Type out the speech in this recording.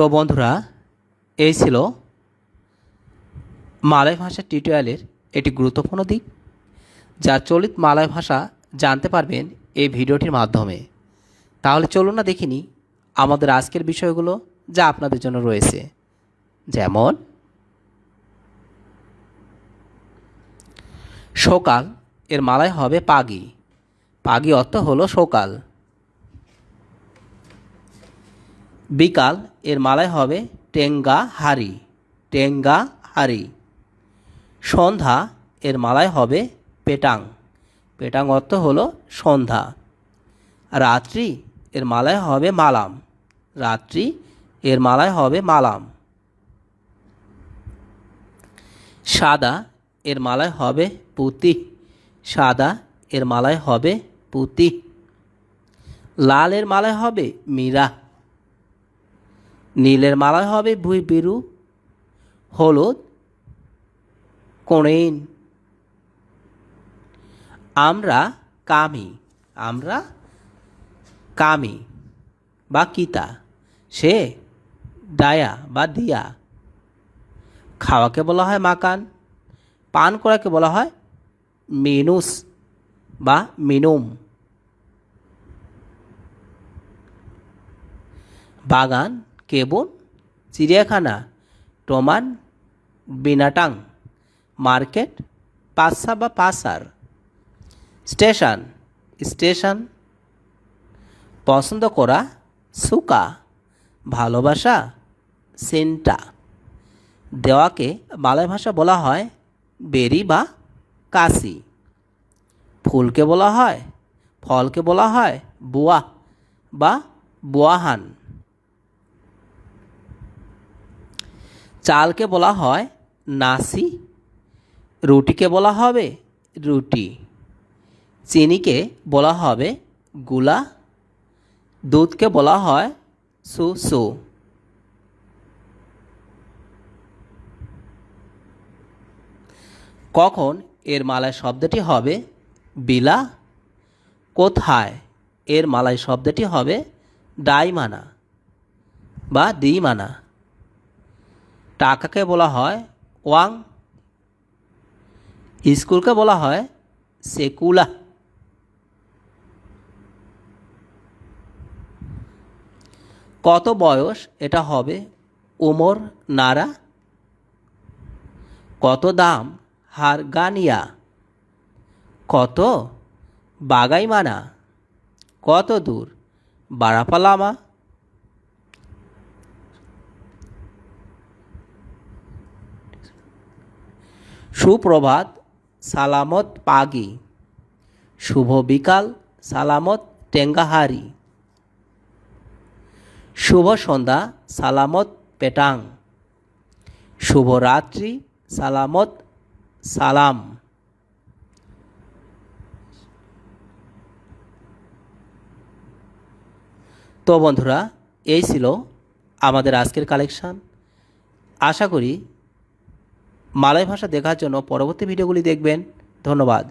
তো বন্ধুরা, এই ছিল মালয় ভাষা টিউটোরিয়ালের একটি গুরুত্বপূর্ণ দিক, যা চলিত মালয় ভাষা জানতে পারবেন এই ভিডিওটির মাধ্যমে। তাহলে চলুন না দেখিনি, আমাদের আজকের বিষয়গুলো যা আপনাদের জন্য রয়েছে। যেমন, সকাল, এর মালায় হবে পাগি। পাগি অর্থ হলো সকাল। বিকাল, এর মালায় হবে টেঙ্গা হারি টেঙ্গা হারি সন্ধ্যা, এর মালায় হবে পেটাং। পেটাং অর্থ হলো সন্ধ্যা। রাত্রি, এর মালায় হবে মালাম। রাত্রি, এর মালায় হবে মালাম। সাদা, এর মালায় হবে পুতি। সাদা, এর মালায় হবে পুতি। লাল, এর মালায় হবে মীরা। নীলের মালায় হবে ভুই বিরু, হলুদ কোণেন আমরা কামি আমরা কামি বা কিতা, সে ডায়া বা দিয়া। খাওয়াকে বলা হয় মাকান, পান করাকে বলা হয় মিনুস বা মিনুম। বাগান কেবন? চিড়িয়াখানা, টমান, বিনাটাং, মার্কেট, পাসা বা পাসার। Station station. পছন্দ করা, সুকা, ভালোবাসা, সেন্টা। দেওয়াকে বাংলা ভাষা বলা হয়, বেরি বা কাশি। ফুলকে বলা হয়, ফলকে বলা হয়, বুয়া বা বুয়াহান। চালকে বলা হয় নাসি, রুটিকে বলা হবে রুটি, চিনিকে বলা হবে গুলা, দুধকে বলা হয় সুসু। কখন এর মালায় শব্দটি হবে বিলা, কোথায় এর মালায় শব্দটি হবে ডাইমানা বা দিমানা টাকাকে বলা হয় ওয়াং, স্কুলকে বলা হয় সেকুলা। কত বয়স এটা হবে উমর নারা? কত দাম হারগানিয়া? কত বাগাইমানা? কত দূর বারাপালামা? সুপ্রভাত, সালামত পাগি। শুভ বিকাল, সালামত টেঙ্গাহারি। শুভ সন্ধ্যা, সালামত পেটাং। শুভ রাত্রি, সালামত সালাম। তো বন্ধুরা, এই ছিল আমাদের আজকের কালেকশান। আশা করি মালয় ভাষা দেখার জন্য পরবর্তী ভিডিওগুলি দেখবেন। ধন্যবাদ।